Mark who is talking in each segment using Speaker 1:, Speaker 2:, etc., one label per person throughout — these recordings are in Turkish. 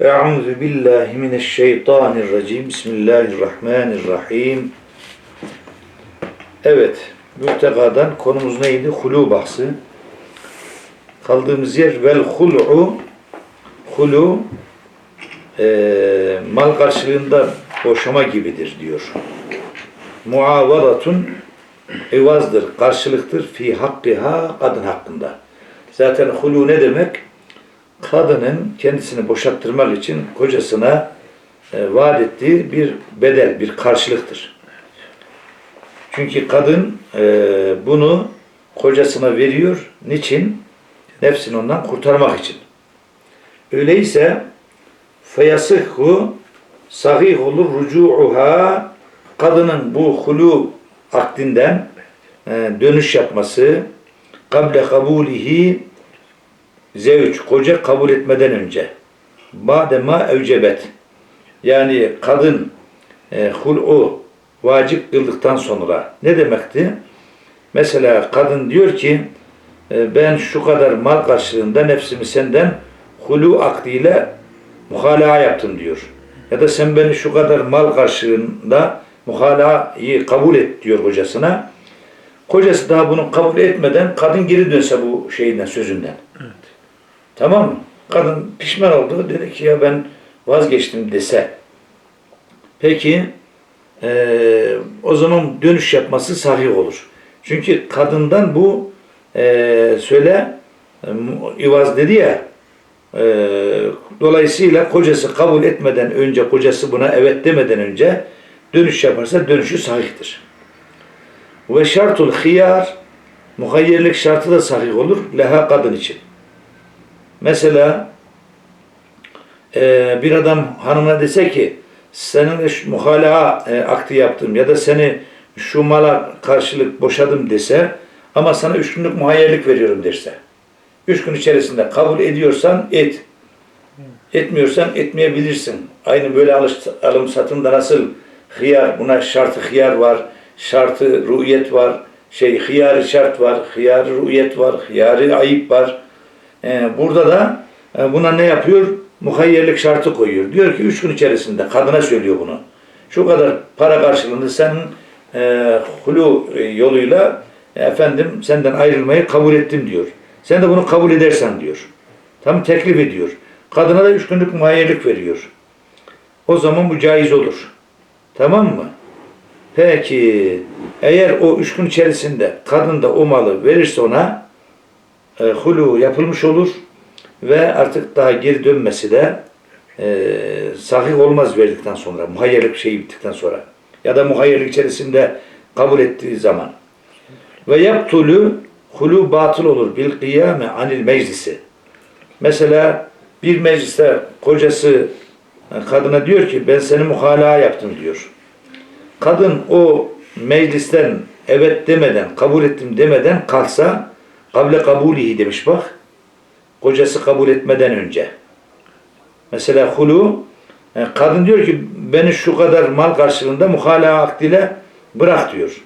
Speaker 1: Euzu billahi mineşşeytanirracim. Bismillahirrahmanirrahim. Evet, mültekadan konumuz neydi? Hulu bahsi. Kaldığımız yer vel hul'u hulu eee mal karşılığında boşama gibidir diyor. Muavadatun evazdır, karşılıktır fi hakkiha kadın hakkında. Zaten hulu ne demek? Kadının kendisini boşattırmak için kocasına e, vaat ettiği bir bedel, bir karşılıktır. Çünkü kadın e, bunu kocasına veriyor. Niçin? Nefsini ondan kurtarmak için. Öyleyse feyasıhhu sahih olur rucu'uha kadının bu hulu akdinden e, dönüş yapması kable kabulihi zevç koca kabul etmeden önce badema evcebet yani kadın e, hul'u vacip kıldıktan sonra ne demekti? Mesela kadın diyor ki e, ben şu kadar mal karşılığında nefsimi senden hulu akdiyle muhalaa yaptım diyor. Ya da sen beni şu kadar mal karşılığında muhalayı kabul et diyor kocasına. Kocası daha bunu kabul etmeden kadın geri dönse bu şeyinden, sözünden. Tamam mı? Kadın pişman oldu. Dedi ki ya ben vazgeçtim dese. Peki eee, o zaman dönüş yapması sahih olur. Çünkü kadından bu eee, söyle e, ivaz dedi ya eee, dolayısıyla kocası kabul etmeden önce kocası buna evet demeden önce dönüş yaparsa dönüşü sahihtir. Ve şartul hiyar muhayyerlik şartı da sahih olur leha kadın için. Mesela e, bir adam hanımına dese ki senin muhalaha e, akti yaptım ya da seni şu mala karşılık boşadım dese ama sana üç günlük muhayyerlik veriyorum derse. Üç gün içerisinde kabul ediyorsan et. Etmiyorsan etmeyebilirsin. Aynı böyle alış, alım satımda nasıl hıyar, buna şartı hıyar var, şartı ruhiyet var, şey hıyarı şart var, hıyarı ruhiyet var, hıyarı ayıp var. Ee, burada da e, buna ne yapıyor? Muhayyerlik şartı koyuyor. Diyor ki üç gün içerisinde kadına söylüyor bunu. Şu kadar para karşılığında senin e, hulu e, yoluyla e, efendim senden ayrılmayı kabul ettim diyor. Sen de bunu kabul edersen diyor. Tam teklif ediyor. Kadına da üç günlük muhayyerlik veriyor. O zaman bu caiz olur. Tamam mı? Peki eğer o üç gün içerisinde kadın da o malı verirse ona e, hulu yapılmış olur ve artık daha geri dönmesi de e, sahih olmaz verdikten sonra, muhayyerlik şeyi bittikten sonra. Ya da muhayyerlik içerisinde kabul ettiği zaman. Ve yaptulu hulu batıl olur bil kıyame anil meclisi. Mesela bir mecliste kocası e, kadına diyor ki ben seni muhalaha yaptım diyor. Kadın o meclisten evet demeden, kabul ettim demeden kalksa kable kabulihi demiş bak. Kocası kabul etmeden önce. Mesela hulu e, kadın diyor ki beni şu kadar mal karşılığında muhalaha akdiyle bırak diyor.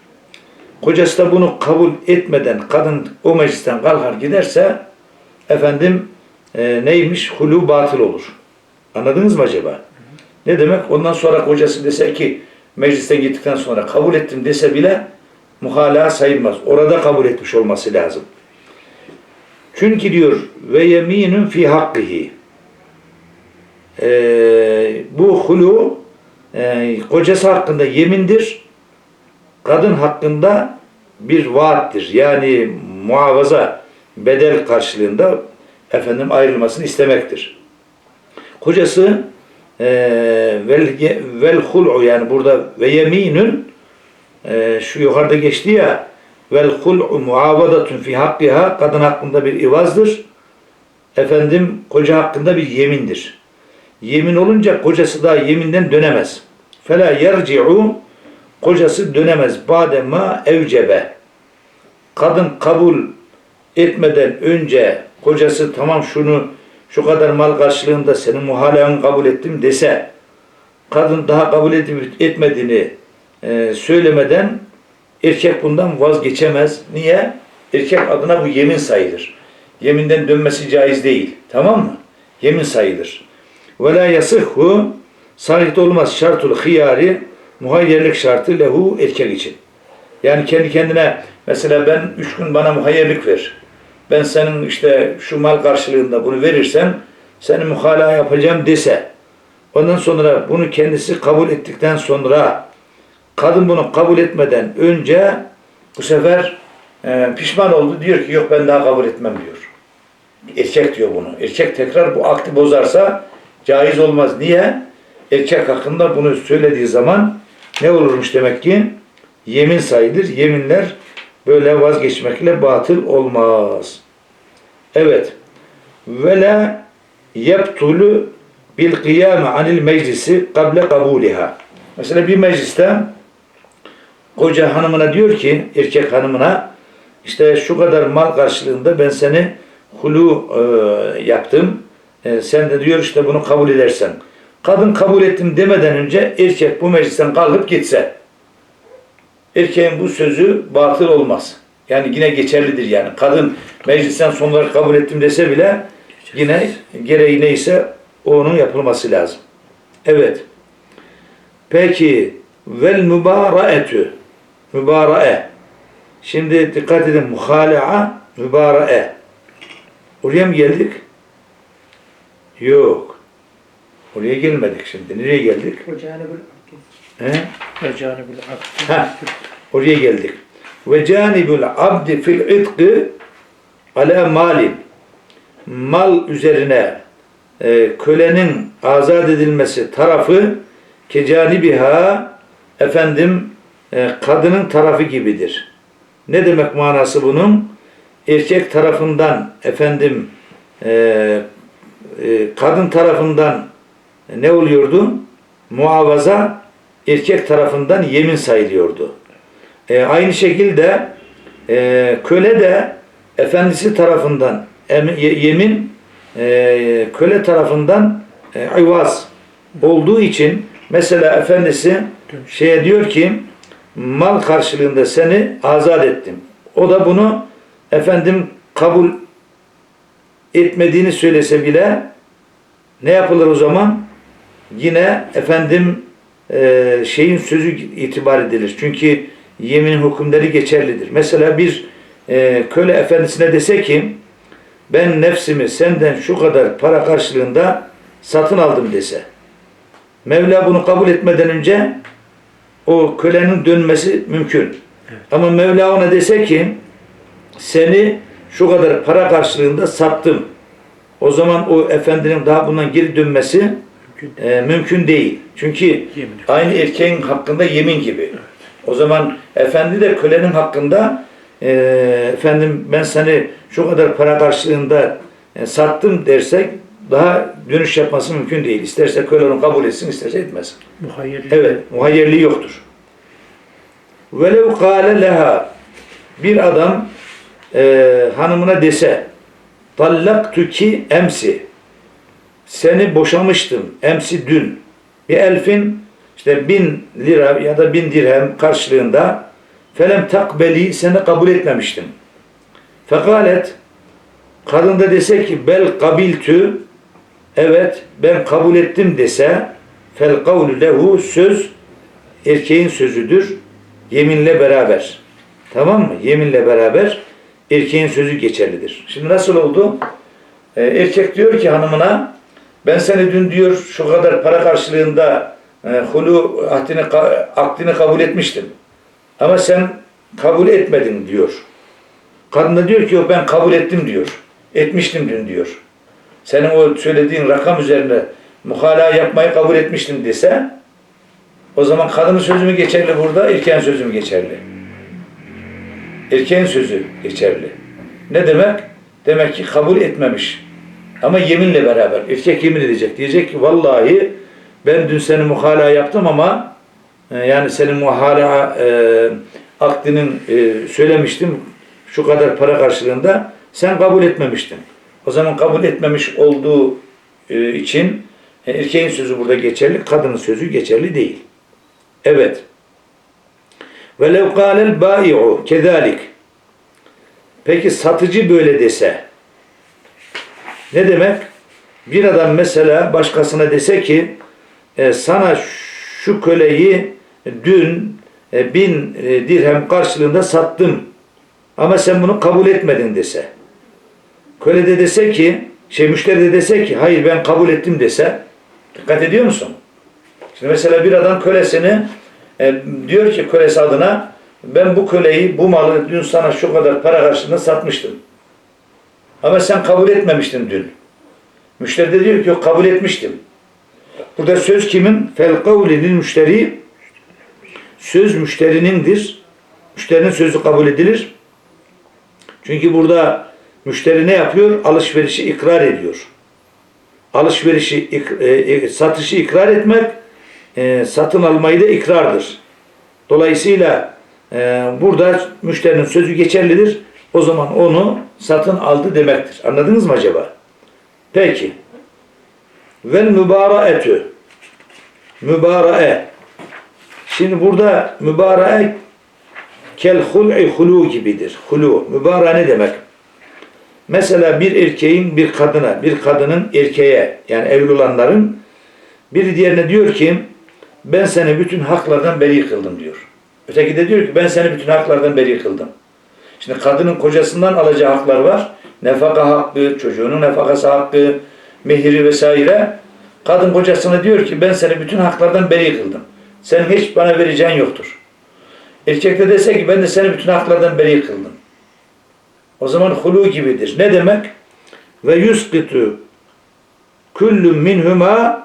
Speaker 1: Kocası da bunu kabul etmeden kadın o meclisten kalkar giderse efendim e, neymiş? Hulu batıl olur. Anladınız mı acaba? Ne demek? Ondan sonra kocası dese ki meclisten gittikten sonra kabul ettim dese bile muhalaha sayılmaz. Orada kabul etmiş olması lazım. Çünkü diyor ve yeminun fi hakkihi. Ee, bu hulu e, kocası hakkında yemindir. Kadın hakkında bir vaattir. Yani muavaza bedel karşılığında efendim ayrılmasını istemektir. Kocası e, vel, vel yani burada ve yeminün e, şu yukarıda geçti ya vel hul'u muavadatun fi hakkiha kadın hakkında bir ivazdır. Efendim koca hakkında bir yemindir. Yemin olunca kocası da yeminden dönemez. Fela yerci'u kocası dönemez. Badema evcebe. Kadın kabul etmeden önce kocası tamam şunu şu kadar mal karşılığında senin muhalayanı kabul ettim dese kadın daha kabul etmediğini söylemeden erkek bundan vazgeçemez. Niye? Erkek adına bu yemin sayılır. Yeminden dönmesi caiz değil. Tamam mı? Yemin sayılır. Ve la yasihhu sahih olmaz şartul hiyari muhayyerlik şartı lehu erkek için. Yani kendi kendine mesela ben üç gün bana muhayyerlik ver. Ben senin işte şu mal karşılığında bunu verirsem seni muhala yapacağım dese. Ondan sonra bunu kendisi kabul ettikten sonra kadın bunu kabul etmeden önce bu sefer e, pişman oldu. Diyor ki yok ben daha kabul etmem diyor. Erkek diyor bunu. Erkek tekrar bu akti bozarsa caiz olmaz. Niye? Erkek hakkında bunu söylediği zaman ne olurmuş demek ki? Yemin sayılır. Yeminler böyle vazgeçmekle batıl olmaz. Evet. Ve la yebtulu bil kıyame anil meclisi kable kabuliha. Mesela bir mecliste koca hanımına diyor ki erkek hanımına işte şu kadar mal karşılığında ben seni hulu e, yaptım. E, sen de diyor işte bunu kabul edersen. Kadın kabul ettim demeden önce erkek bu meclisten kalkıp gitse erkeğin bu sözü batıl olmaz. Yani yine geçerlidir yani. Kadın meclisten son olarak kabul ettim dese bile yine gereği neyse onun yapılması lazım. Evet. Peki vel mübaraetü mübarae. Şimdi dikkat edin muhalaa mübarae. Oraya mı geldik? Yok. Oraya gelmedik şimdi. Nereye geldik? He? Ha, oraya geldik. Ve canibul abdi fil itki ala malin. Mal üzerine e, kölenin azat edilmesi tarafı kecanibiha efendim e, kadının tarafı gibidir. Ne demek manası bunun? Erkek tarafından efendim e, e, kadın tarafından ne oluyordu? Muavaza erkek tarafından yemin sayılıyordu. E, aynı şekilde e, köle de efendisi tarafından em- ye- yemin e, köle tarafından e, ayvaz olduğu için mesela efendisi şeye diyor ki mal karşılığında seni azat ettim. O da bunu efendim kabul etmediğini söylese bile ne yapılır o zaman? Yine efendim e, şeyin sözü itibar edilir. Çünkü yemin hükümleri geçerlidir. Mesela bir e, köle efendisine dese ki ben nefsimi senden şu kadar para karşılığında satın aldım dese. Mevla bunu kabul etmeden önce o kölenin dönmesi mümkün. Ama Mevla ona dese ki seni şu kadar para karşılığında sattım. O zaman o efendinin daha bundan geri dönmesi
Speaker 2: mümkün
Speaker 1: e, mümkün değil. Çünkü
Speaker 2: Yemin.
Speaker 1: aynı erkeğin hakkında yemin gibi. O zaman efendi de kölenin hakkında e, efendim ben seni şu kadar para karşılığında e, sattım dersek daha dönüş yapması mümkün değil. İsterse köle onu kabul etsin, isterse etmesin.
Speaker 2: muhayyerlik
Speaker 1: Evet, muhayyerliği yoktur. Velev kâle leha bir adam e, hanımına dese tallaktuki emsi seni boşamıştım emsi dün bir elfin işte bin lira ya da bin dirhem karşılığında felem takbeli seni kabul etmemiştim. Fekalet kadın da dese ki bel kabiltü evet ben kabul ettim dese fel kavlu lehu söz erkeğin sözüdür yeminle beraber. Tamam mı? Yeminle beraber erkeğin sözü geçerlidir. Şimdi nasıl oldu? Ee, erkek diyor ki hanımına ben seni dün diyor şu kadar para karşılığında e, hulu ahdini, akdini kabul etmiştim. Ama sen kabul etmedin diyor. Kadın da diyor ki yok ben kabul ettim diyor. Etmiştim dün diyor. Senin o söylediğin rakam üzerine muhala yapmayı kabul etmiştim dese o zaman kadının sözü mü geçerli burada, erkeğin sözü mü geçerli? Erkeğin sözü geçerli. Ne demek? Demek ki kabul etmemiş. Ama yeminle beraber. Erkek yemin edecek. Diyecek ki vallahi ben dün seni muhala yaptım ama e, yani senin muhala e, akdinin e, söylemiştim şu kadar para karşılığında sen kabul etmemiştin. O zaman kabul etmemiş olduğu e, için e, erkeğin sözü burada geçerli, kadının sözü geçerli değil. Evet. Ve lev kâlel bâi'u kezalik. Peki satıcı böyle dese ne demek? Bir adam mesela başkasına dese ki e, sana şu köleyi dün e, bin e, dirhem karşılığında sattım ama sen bunu kabul etmedin dese. Köle de dese ki şey müşteri de dese ki hayır ben kabul ettim dese dikkat ediyor musun? Şimdi mesela bir adam kölesini e, diyor ki kölesi adına ben bu köleyi bu malı dün sana şu kadar para karşılığında satmıştım. Ama sen kabul etmemiştin dün. Müşteri de diyor ki kabul etmiştim. Burada söz kimin? Fel kavlinin müşteri söz müşterinindir. Müşterinin sözü kabul edilir. Çünkü burada müşteri ne yapıyor? Alışverişi ikrar ediyor. Alışverişi, ik- e, e, satışı ikrar etmek, e, satın almayı da ikrardır. Dolayısıyla burada müşterinin sözü geçerlidir. O zaman onu satın aldı demektir. Anladınız mı acaba? Peki. Vel mübaraetü. Mübarae. Şimdi burada mübarae kel hul'i hulu gibidir. Hulu. Mübarae ne demek? Mesela bir erkeğin bir kadına, bir kadının erkeğe yani evli olanların biri diğerine diyor ki ben seni bütün haklardan beri kıldım diyor. Öteki de diyor ki ben seni bütün haklardan beri kıldım. Şimdi kadının kocasından alacağı haklar var. Nefaka hakkı, çocuğunun nefakası hakkı, mehiri vesaire. Kadın kocasına diyor ki ben seni bütün haklardan beri kıldım. Senin hiç bana vereceğin yoktur. Erkek de dese ki ben de seni bütün haklardan beri kıldım. O zaman hulu gibidir. Ne demek? Ve yusqitu kullun minhuma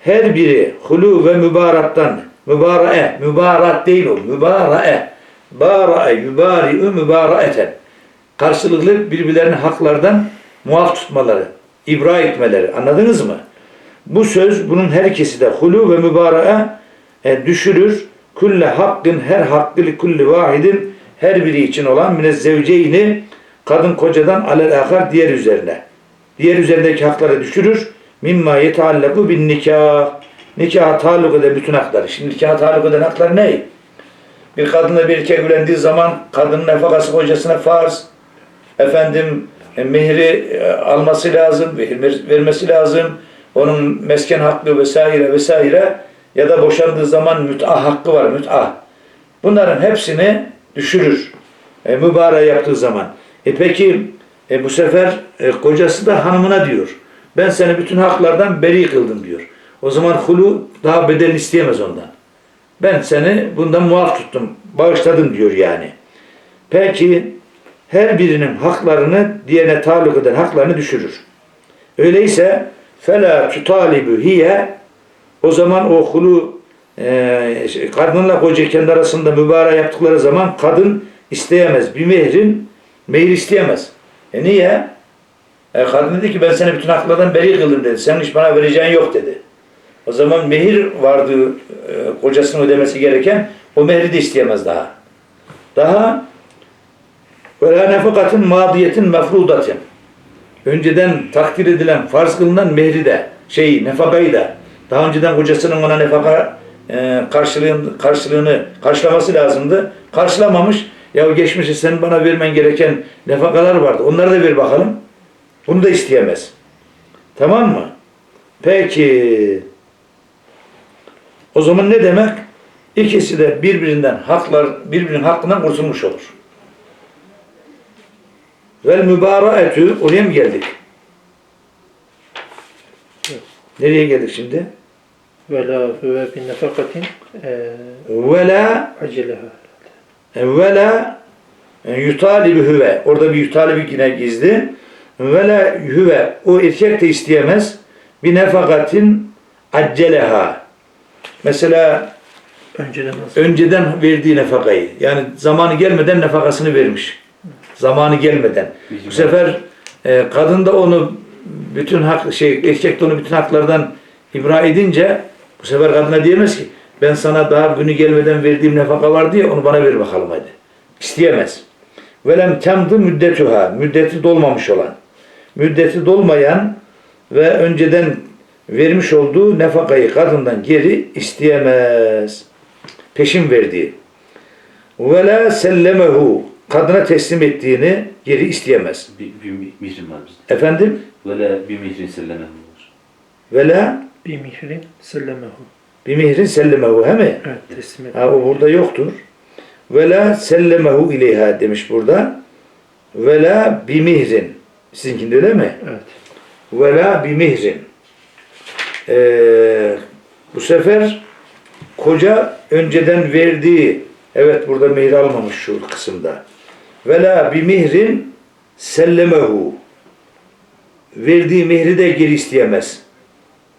Speaker 1: her biri hulu ve mübarattan mübarae, mübarat değil o, mübarae. Barae, yubari'ü mübaraeten. Karşılıklı birbirlerinin haklardan muaf tutmaları, ibra etmeleri. Anladınız mı? Bu söz bunun her ikisi de hulu ve mübarae e, düşürür. Kulle hakkın her hakkı li kulli vahidin her biri için olan mine zevceyni kadın kocadan alel ahar diğer üzerine. Diğer üzerindeki hakları düşürür. Mimma yeteallaku bin nikah. Nikaha taluk eden bütün hakları. Şimdi nikaha taluk eden haklar ne? Bir kadınla bir erkek evlendiği zaman kadının nefakası kocasına farz. Efendim e, mehri e, alması lazım, mehir ver- vermesi lazım. Onun mesken hakkı vesaire vesaire ya da boşandığı zaman müt'a hakkı var, müt'a. Bunların hepsini düşürür. E, mübarek yaptığı zaman. E peki e, bu sefer e, kocası da hanımına diyor. Ben seni bütün haklardan beri kıldım diyor. O zaman hulu daha bedelini isteyemez ondan. Ben seni bundan muaf tuttum, bağışladım diyor yani. Peki her birinin haklarını diğerine taluk eden haklarını düşürür. Öyleyse fela tutalibu hiye o zaman o hulu e, kadınla koca kendi arasında mübarek yaptıkları zaman kadın isteyemez. Bir mehrin mehir isteyemez. E niye? E, kadın dedi ki ben seni bütün haklardan beri kıldım dedi. Senin hiç bana vereceğin yok dedi. O zaman mehir vardı e, kocasının ödemesi gereken o mehri de isteyemez daha. Daha ve la nefakatin madiyetin mefrudatin. Önceden takdir edilen, farz kılınan mehri de, şeyi, nefakayı da, daha önceden kocasının ona nefaka e, karşılığını, karşılığını karşılaması lazımdı. Karşılamamış. Ya geçmişte sen bana vermen gereken nefakalar vardı. Onları da ver bakalım. Bunu da isteyemez. Tamam mı? Peki. O zaman ne demek? İkisi de birbirinden haklar, birbirinin hakkından kurtulmuş olur. Vel mübaraetü oraya mı geldik? Nereye geldik şimdi?
Speaker 2: Ve la huve bin nefakatin e,
Speaker 1: Ve la
Speaker 2: aceleha.
Speaker 1: Ve la yutalibi hüve. Orada bir yutalibi yine gizli. Ve la hüve. O erkek de isteyemez. Bir nefakatin acceleha. Mesela
Speaker 2: Önceden
Speaker 1: önceden verdiği nefakayı. Yani zamanı gelmeden nefakasını vermiş. Zamanı gelmeden. Bu sefer e, kadın da onu bütün hak şey erkek de onu bütün haklardan ibra edince bu sefer kadına diyemez ki ben sana daha günü gelmeden verdiğim nefaka vardı ya onu bana ver bakalım hadi. İsteyemez. Velem temdı müddetuha müddeti dolmamış olan müddeti dolmayan ve önceden vermiş olduğu nefakayı kadından geri isteyemez. Peşin verdiği. Ve la sellemehu kadına teslim ettiğini geri isteyemez.
Speaker 3: Bir, bir mihrim var bizde.
Speaker 1: Efendim?
Speaker 3: Böyle bir mihrin selleme olur.
Speaker 1: Ve la
Speaker 2: bimihrin sellemehu.
Speaker 1: Bimihrin sellemehu he mi?
Speaker 2: Evet teslim et.
Speaker 1: Ha, o burada yoktur. Ve la sellemehu ileyha demiş burada. Ve la bimihrin. Sizinkinde öyle mi?
Speaker 2: Evet.
Speaker 1: Ve la bimihrin. Ee, bu sefer koca önceden verdiği evet burada mehir almamış şu kısımda. Ve la bimihrin sellemehu. Verdiği mehri de geri isteyemez.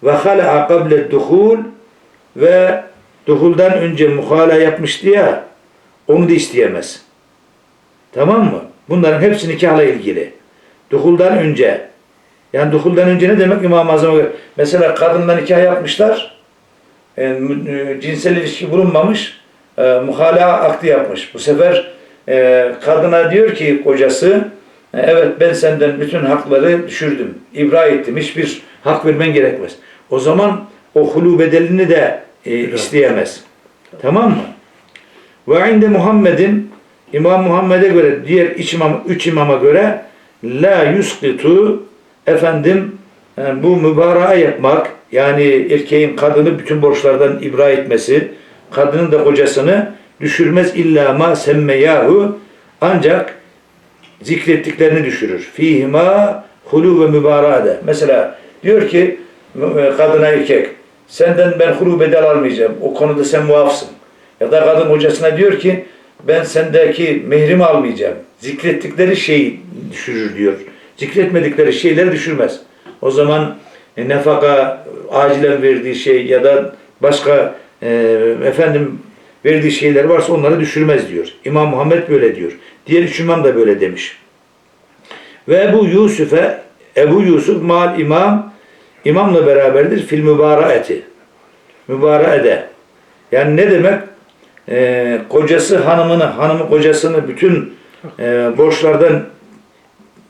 Speaker 1: Ve hala'a kable duhul ve duhuldan önce muhala yapmıştı ya onu da isteyemez. Tamam mı? Bunların hepsi nikahla ilgili. Duhuldan önce yani duhuldan önce ne demek İmam-ı Azam'a göre? Mesela kadınla nikah yapmışlar. E, e, cinsel ilişki bulunmamış. E, muhala akdi yapmış. Bu sefer e, kadına diyor ki kocası e, evet ben senden bütün hakları düşürdüm. ibra ettim. Hiçbir hak vermen gerekmez. O zaman o hulu bedelini de e, isteyemez. Tamam mı? Ve inde Muhammed'in İmam Muhammed'e göre diğer üç, imam, üç imama göre la yusqitu efendim e, bu mübarağa yapmak yani erkeğin kadını bütün borçlardan ibra etmesi kadının da kocasını düşürmez illa ma semmeyahu ancak zikrettiklerini düşürür. Fihima hulu ve mübarade. Mesela diyor ki e, kadına erkek senden ben hulu bedel almayacağım. O konuda sen muafsın. Ya da kadın hocasına diyor ki ben sendeki mehrimi almayacağım. Zikrettikleri şeyi düşürür diyor. Zikretmedikleri şeyleri düşürmez. O zaman e, nefaka acilen verdiği şey ya da başka e, efendim verdiği şeyler varsa onları düşürmez diyor. İmam Muhammed böyle diyor. Diğer üç imam da böyle demiş. Ve Ebu Yusuf'e Ebu Yusuf mal imam imamla beraberdir fil mübaraeti. Mübaraede. Yani ne demek? Ee, kocası hanımını, hanımı kocasını bütün e, borçlardan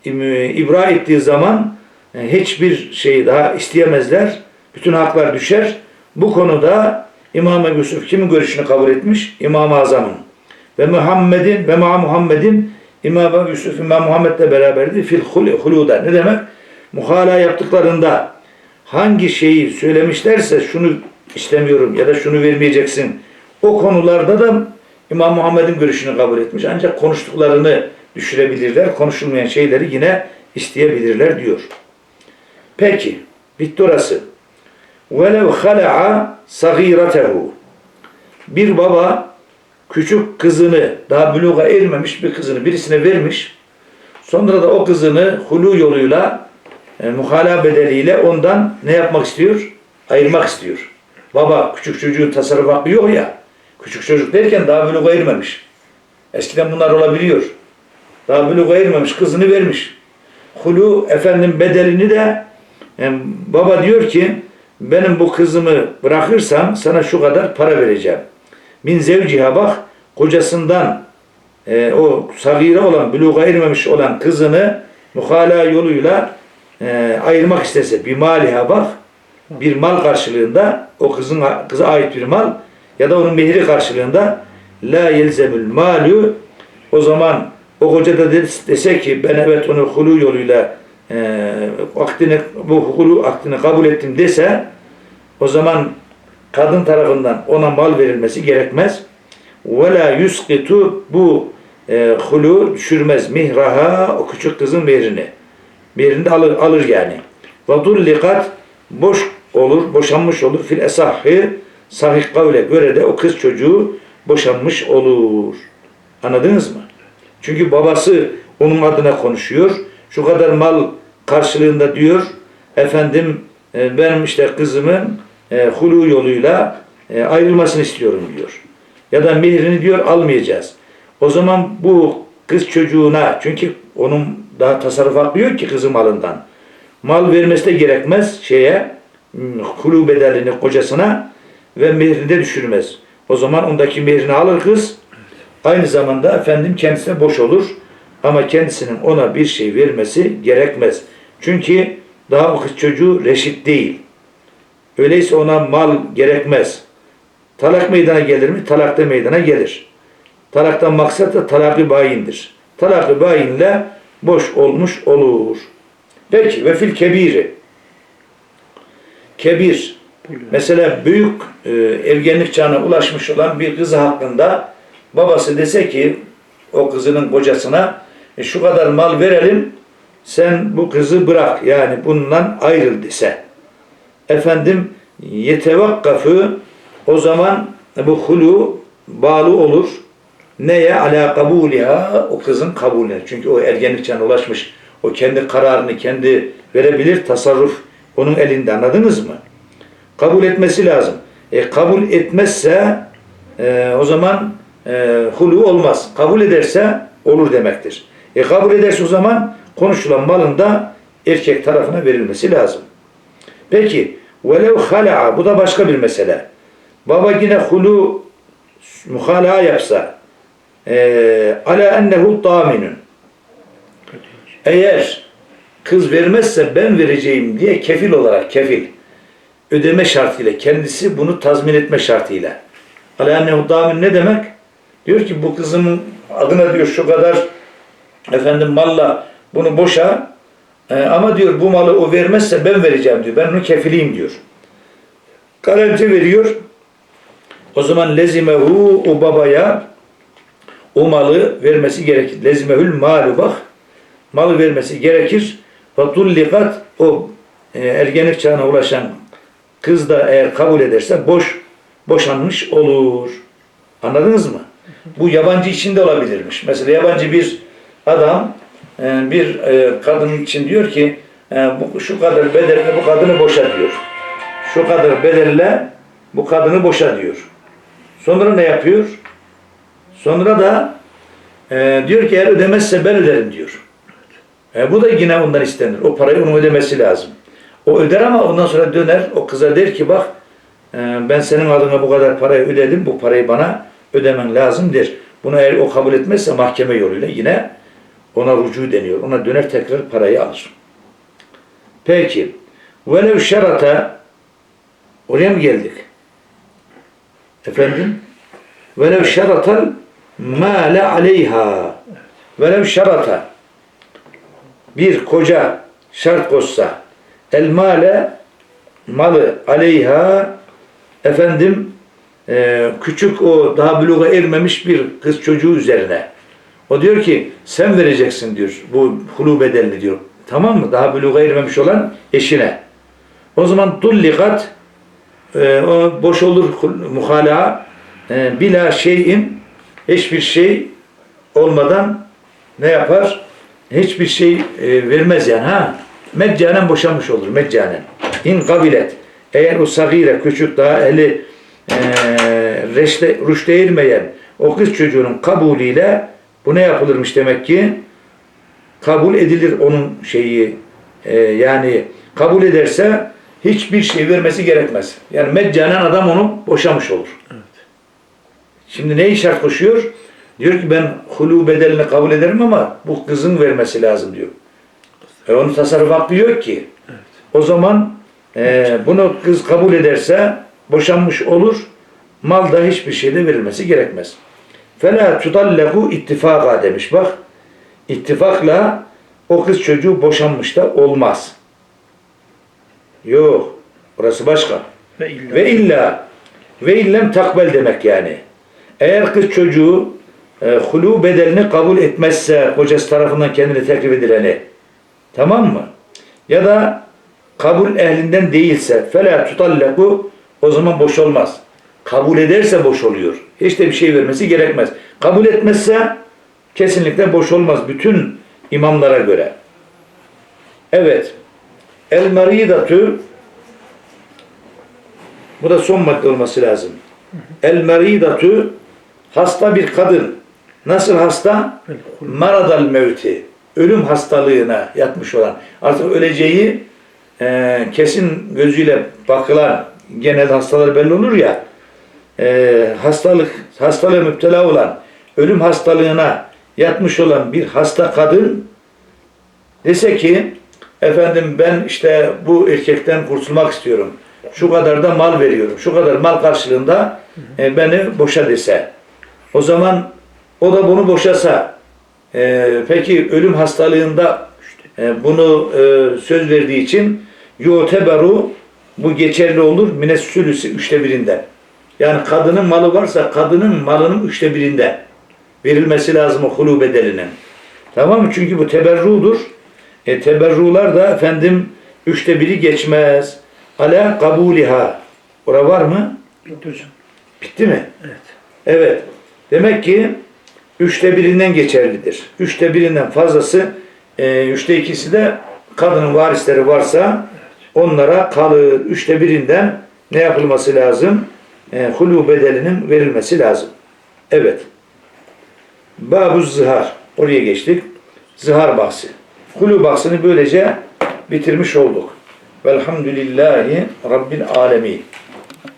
Speaker 1: ibra ettiği zaman e, hiçbir şey daha isteyemezler. Bütün haklar düşer. Bu konuda İmam Ebu Yusuf kimin görüşünü kabul etmiş? İmam-ı Azam'ın. Ve Muhammed'in ve ma Muhammed'in İmam Ebu Yusuf İmam Muhammed'le beraberdi fil hul- huluda. Ne demek? Muhala yaptıklarında hangi şeyi söylemişlerse şunu istemiyorum ya da şunu vermeyeceksin. O konularda da İmam Muhammed'in görüşünü kabul etmiş. Ancak konuştuklarını düşürebilirler. Konuşulmayan şeyleri yine isteyebilirler diyor. Peki. Bitti orası. وَلَوْ خَلَعَ صَغِيرَتَهُ Bir baba küçük kızını, daha buluğa ermemiş bir kızını birisine vermiş. Sonra da o kızını hulu yoluyla, e, muhala bedeliyle ondan ne yapmak istiyor? Ayırmak istiyor. Baba küçük çocuğun tasarruf hakkı yok ya. Küçük çocuk derken daha buluğa ermemiş. Eskiden bunlar olabiliyor. Daha buluğa ermemiş kızını vermiş. Hulu efendim bedelini de yani baba diyor ki benim bu kızımı bırakırsam sana şu kadar para vereceğim. Min zevciha bak kocasından e, o sagire olan, buluğa ermemiş olan kızını muhala yoluyla e, ayırmak istese bir maliha bak bir mal karşılığında o kızın kıza ait bir mal ya da onun mehri karşılığında la yelzemül malu o zaman o koca da des- dese ki ben evet onu hulu yoluyla e, akdini, bu hulu akdini kabul ettim dese o zaman kadın tarafından ona mal verilmesi gerekmez. Ve la yusqitu bu e, hulu düşürmez mihraha o küçük kızın mehrini. Mehrini de alır, alır yani. Ve dullikat boş olur, boşanmış olur. Fil esahhi sahih kavle göre de o kız çocuğu boşanmış olur. Anladınız mı? Çünkü babası onun adına konuşuyor. Şu kadar mal karşılığında diyor. Efendim e, benim işte kızımın e, hulu yoluyla e, ayrılmasını istiyorum diyor. Ya da mehrini diyor almayacağız. O zaman bu kız çocuğuna çünkü onun daha tasarruf hakkı yok ki kızı malından. Mal vermesi de gerekmez şeye hulu bedelini kocasına ve mehrini de düşürmez. O zaman ondaki mehrini alır kız. Aynı zamanda efendim kendisine boş olur. Ama kendisinin ona bir şey vermesi gerekmez. Çünkü daha o kız çocuğu reşit değil. Öyleyse ona mal gerekmez. Talak meydana gelir mi? Talakta meydana gelir. Talaktan maksat da talak-ı bayindir. Talak-ı bayinle boş olmuş olur. Peki ve fil kebiri. kebir. Mesela büyük e, ergenlik çağına ulaşmış olan bir kızı hakkında babası dese ki o kızının kocasına "E, şu kadar mal verelim sen bu kızı bırak yani bundan ayrıl dese. Efendim yetevakkafı o zaman bu hulu bağlı olur. Neye? Ala kabuliha o kızın kabulüne. Çünkü o ergenlik çağına ulaşmış. O kendi kararını kendi verebilir. Tasarruf onun elinde. Anladınız mı? Kabul etmesi lazım. E, kabul etmezse e, o zaman e, hulu olmaz. Kabul ederse olur demektir. E, kabul ederse o zaman konuşulan malın da erkek tarafına verilmesi lazım. Peki velev hala'a bu da başka bir mesele. Baba yine hulu muhala'a yapsa ala ennehu daminun eğer kız vermezse ben vereceğim diye kefil olarak kefil ödeme şartıyla kendisi bunu tazmin etme şartıyla. Ala ennehu damin ne demek? Diyor ki bu kızımın adına diyor şu kadar efendim malla bunu boşa e, ama diyor bu malı o vermezse ben vereceğim diyor. Ben onun kefiliyim diyor. Garanti veriyor. O zaman lezimehu o babaya o malı vermesi gerekir. Lezimehül malu bak. Malı vermesi gerekir. Ve tullikat o e, ergenlik çağına ulaşan kız da eğer kabul ederse boş boşanmış olur. Anladınız mı? Bu yabancı için de olabilirmiş. Mesela yabancı bir adam e, bir e, kadın için diyor ki e, bu şu kadar bedelle bu kadını boşa diyor. Şu kadar bedelle bu kadını boşa diyor. Sonra ne yapıyor? Sonra da e, diyor ki eğer ödemezse ben öderim diyor. E, bu da yine ondan istenir. O parayı onun ödemesi lazım. O öder ama ondan sonra döner o kıza der ki bak e, ben senin adına bu kadar parayı ödedim. Bu parayı bana ödemen lazım der. Bunu eğer o kabul etmezse mahkeme yoluyla yine ona rucu deniyor. Ona döner tekrar parayı alır. Peki. Velev şerata oraya mı geldik? Efendim? Velev şeratal mâle aleyha. Velev şerata bir koca şart koşsa el male malı aleyha efendim e, küçük o daha buluğa ermemiş bir kız çocuğu üzerine. O diyor ki sen vereceksin diyor bu hulu bedelini diyor. Tamam mı? Daha buluğa ermemiş olan eşine. O zaman dullikat e, o boş olur muhala e, bila şeyin hiçbir şey olmadan ne yapar? Hiçbir şey e, vermez yani ha. Meccanen boşanmış olur meccanen. İn kabilet. Eğer o sagire küçük daha eli e, reşte, rüşte ermeyen o kız çocuğunun kabulüyle bu ne yapılırmış demek ki? Kabul edilir onun şeyi e, yani kabul ederse hiçbir şey vermesi gerekmez. Yani meccanen adam onu boşamış olur. Şimdi neyi şart koşuyor? Diyor ki ben hulu bedelini kabul ederim ama bu kızın vermesi lazım diyor. E onun tasarruf hakkı yok ki. O zaman e, bunu kız kabul ederse boşanmış olur. Malda hiçbir şeyde verilmesi gerekmez. Fela tudallehu ittifaka demiş bak. İttifakla o kız çocuğu boşanmış da olmaz. Yok. Orası başka.
Speaker 2: Ve illa.
Speaker 1: Ve illa ve illem takbel demek yani. Eğer kız çocuğu e, hulu bedelini kabul etmezse kocası tarafından kendine teklif edileni tamam mı? Ya da kabul ehlinden değilse fela tutalleku o zaman boş olmaz. Kabul ederse boş oluyor. Hiç de bir şey vermesi gerekmez. Kabul etmezse kesinlikle boş olmaz bütün imamlara göre. Evet. El maridatu bu da son madde olması lazım. El meridatu hasta bir kadın. Nasıl hasta? Maradal mevti. Ölüm hastalığına yatmış olan. Artık öleceği e, kesin gözüyle bakılan genel hastalar belli olur ya. E, hastalık hastalığa müptela olan ölüm hastalığına yatmış olan bir hasta kadın dese ki efendim ben işte bu erkekten kurtulmak istiyorum. Şu kadar da mal veriyorum. Şu kadar mal karşılığında e, beni boşa dese. O zaman o da bunu boşasa e, peki ölüm hastalığında e, bunu e, söz verdiği için yuteberu bu geçerli olur. Mines sülüsü üçte birinden. Yani kadının malı varsa kadının malının üçte birinde verilmesi lazım o hulu bedelinin. Tamam mı? Çünkü bu teberrudur. E, teberrular da efendim üçte biri geçmez. Ala kabuliha. Ora var mı?
Speaker 2: Bitti hocam.
Speaker 1: Bitti mi?
Speaker 2: Evet.
Speaker 1: Evet. Demek ki üçte birinden geçerlidir. Üçte birinden fazlası, e, üçte ikisi de kadının varisleri varsa onlara kalır. Üçte birinden ne yapılması lazım? E, hulu bedelinin verilmesi lazım. Evet. Babu zihar. Oraya geçtik. Zihar bahsi. Hulu bahsini böylece bitirmiş olduk. Velhamdülillahi Rabbil alemin.